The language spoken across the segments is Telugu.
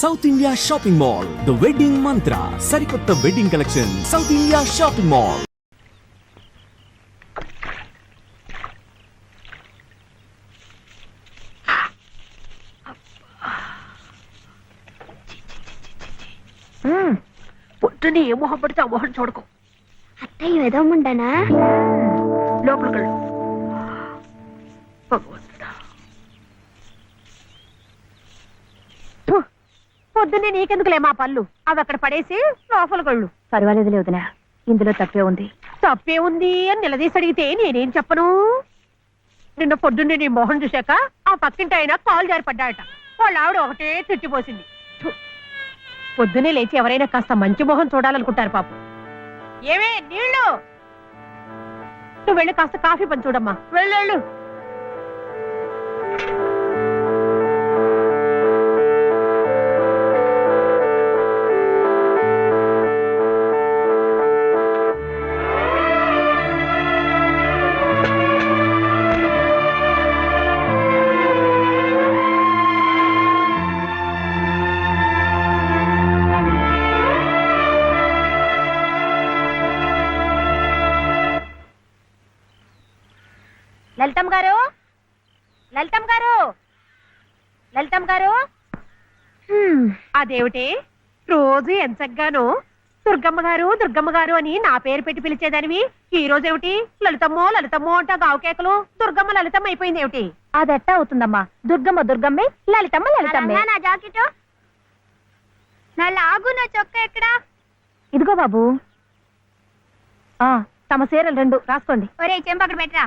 South India shopping mall the wedding Mantra సరికొత్త wedding collection south India shopping mall పొద్దున్నే ఏ మొహం పడితే ఆ మొహం చూడకు. అత్తయ్య వెదవమంటానా లోపలికి వెళ్ళు. భగవంతుడా. పొద్దున్నే నీకెందుకులే మా పళ్ళు? అవి అక్కడ పడేసి లోపలికి వెళ్ళు. పర్వాలేదు వదినా ఇందులో తప్పే ఉంది. తప్పే ఉంది అని నిలదీసి అడిగితే నేనేం చెప్పను? నిన్న పొద్దున్నే నీ మొహం చూశాక ఆ పక్కింటి ఆయన కాలు జారి పడ్డాయట వాళ్ళ ఆవిడ ఒకటే తిట్టిపోసింది థు. పొద్దున్నే లేచి ఎవరైనా కాస్త మంచి మొహం చూడాలనుకుంటారు పాపం. ఏమే నీళ్ళు? నువ్వు వెళ్ళి కాస్త కాఫీ పని చూడమ్మా. వెళ్ళు. లలితమ్మ గారు? లలితమ్మ గారు? లలితమ్మ గారు? అదేమిటి? రోజు ఎంచగ్గాను. దుర్గమ్మ గారు దుర్గమ్మ గారు అని నా పేరు పెట్టి పిలిచేదానివి. ఈ రోజు ఏమిటి? లలితమ్మో లలితమ్మో అంటా గావుకేకలు దుర్గమ్మ లలితమ్మ అయిపోయింది ఏమిటి? అదెట్టా అవుతుందమ్మా? దుర్గమ్మ దుర్గమ్మే లలితమ్మ లలితమ్మే. నా జాకెట్. నా లాగు నా చొక్క ఎక్కడా? ఇదిగో బాబు. ఆ తమ చీరలు రెండు. రాసుకోండి. ఒరే చెంప అక్కడ పెట్టరా.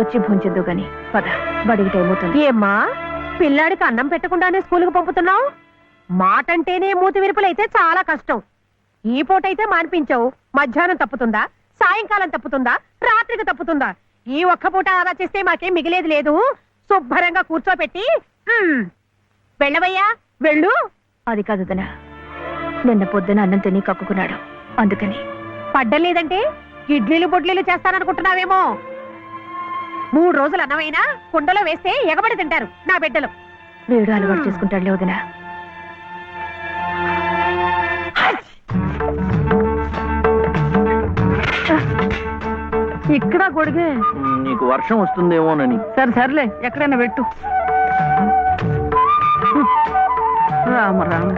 వచ్చి భుంచొద్దు గాని. పద బడికి టైం అవుతుంది. ఏమ్మా పిల్లాడికి అన్నం పెట్టకుండానే స్కూల్కి పంపుతున్నావు? మాటంటేనే మూతి విరుపులైతే చాలా కష్టం. ఈ పూటైతే మానిపించవు. మధ్యాహ్నం తప్పుతుందా? సాయంకాలం తప్పుతుందా? రాత్రికి తప్పుతుందా? ఈ ఒక్క పూట ఆదా చేస్తే మాకేం మిగిలేదు లేదు. శుభ్రంగా కూర్చోపెట్టి "ఉమ్, వెళ్ళవయ్యా వెళ్ళు. అది కాదు నిన్న పొద్దున అన్నం తిని కక్కుకున్నాడు. అందుకని. పడ్డలేదంటే ఇడ్లీలు బొడ్లీలు చేస్తాననుకుంటున్నావేమో. మూడు రోజులు అన్నమైనా కుండలో వేస్తే ఎగబడి తింటారు నా బిడ్డలు. వేడు అలవాటు చేసుకుంటాడు వదినా. ఇక్కడ గొడిగే నీకు వర్షం వస్తుందేమోనని. సరే సర్లే ఎక్కడైనా పెట్టు. రామ రామ.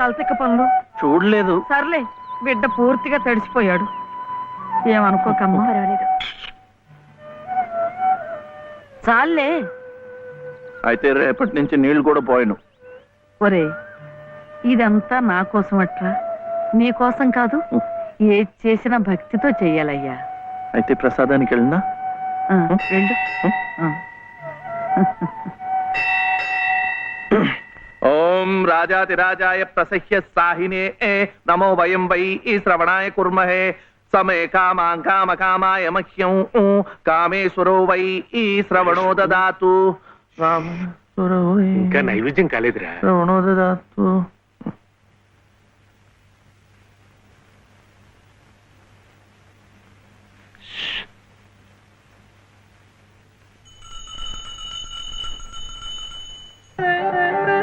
తలతిక్క పనులు చూడలేదు. సర్లే బిడ్డ పూర్తిగా తడిసిపోయాడు. ఏమనుకోకమ్మా? పర్వాలేదు చాలే అయితే రేపటి నుంచి నీళ్ళు కూడా పోయను. ఒరే ఇదంతా నా కోసం అట్రా నీ కోసం కాదు ఏది చేసినా భక్తితో చెయ్యాలయ్యా. అయితే ప్రసాదానికి వెళ్ళినా? ఆ, వెళ్ళు. ఆ. ఓం రాజాతిరాజాయ ప్రసహ్య సాహినే నమో వయం వై ఈ శ్రవణాయ కుర్మహే సమే కామాం కామ కామాయ మహ్యం ఊ, కామేశ్వరో వై ఈ శ్రవణో దదాతు కామేశ్వరో వై ఇంకా నైవేద్యం కాలేదురా శ్రవణో దదాతు నేను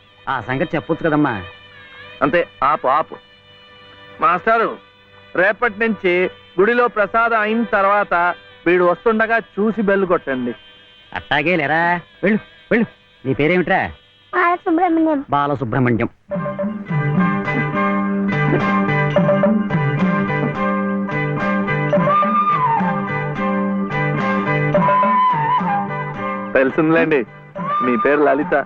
ఆ సంగతి చెప్పొచ్చు కదమ్మా. అంతే ఆపు ఆపు. మాస్టారు రేపటి నుంచి గుడిలో ప్రసాదం అయిన తర్వాత వీడు వస్తుండగా చూసి బెల్లు కొట్టండి. అట్టాగే లేరా? వెళ్ళు వెళ్ళు. నీ పేరేమిట్రా? బాలసుబ్రహ్మణ్యం. బాలసుబ్రహ్మణ్యం. తెలిసిందిలేండి మీ పేరు లలిత.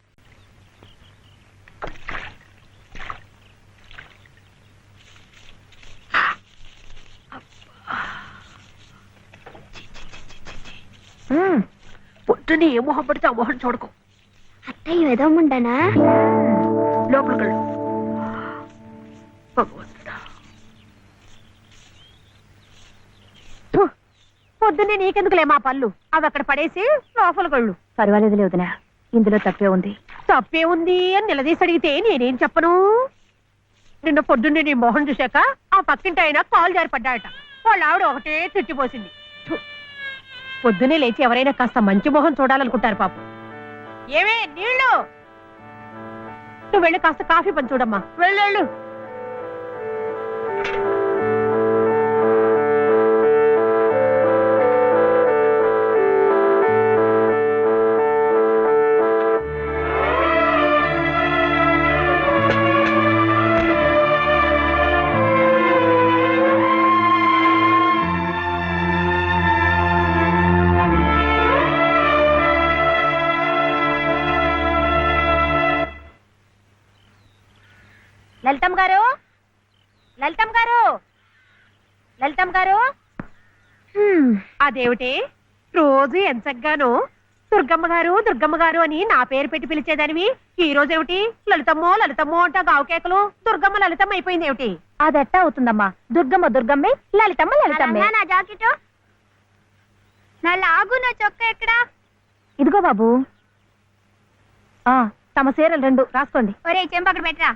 పొద్దునే ఏ మొహం పడితే ఆ మొహం చూడకు. అత్తయ్య ఏదో ఉండనా లోపలికి వెళ్ళు భగవంతుడా పొద్దున్నే నీకెందుకులే మా పళ్ళు? అవి అక్కడ పడేసి లోపలికి వెళ్ళు పర్వాలేదులే వదినా. ఇందులో తప్పే ఉంది. తప్పే ఉంది అని నిలదీసి అడిగితే నేనేం చెప్పను? నిన్న పొద్దున్నే నీ మొహం చూశాక ఆ పక్కింటి ఆయన కాలు జారిపడ్డాయట. వాళ్ళ ఆవిడ ఒకటే తిట్టిపోసింది పొద్దునే పొద్దున్నే లేచి ఎవరైనా కాస్త మంచి మొహం చూడాలనుకుంటారు పాపం. ఏమే నీళ్ళు? నువ్వు వెళ్ళి కాస్త కాఫీ పని చూడమ్మా. వెళ్ళు. గారు? అదేమిటి? రోజు ఎంచగ్గాను దుర్గమ్మ గారు దుర్గమ్మ గారు అని నా పేరు పెట్టి పిలిచేదానివి. ఈ రోజు ఏమిటి? లలితమ్మో లలితమ్మో అంట గావుకేకలు దుర్గమ్మ లలితమ్మ అయిపోయింది ఏమిటి? అదెట్టా అవుతుందమ్మా? దుర్గమ్మ దుర్గమ్మే లలితమ్మ లలితమ్మే. నా జాకెట్. నా లాగు నా చొక్కా ఎక్కడా? ఇదిగో బాబు. ఆ తమ చీరలు రెండు రాసుకోండి. ఒరే చెంప అక్కడ పెట్టరా.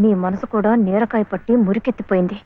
నీ మనసు కూడా నీరకాయ పట్టి మురికెత్తిపోయింది.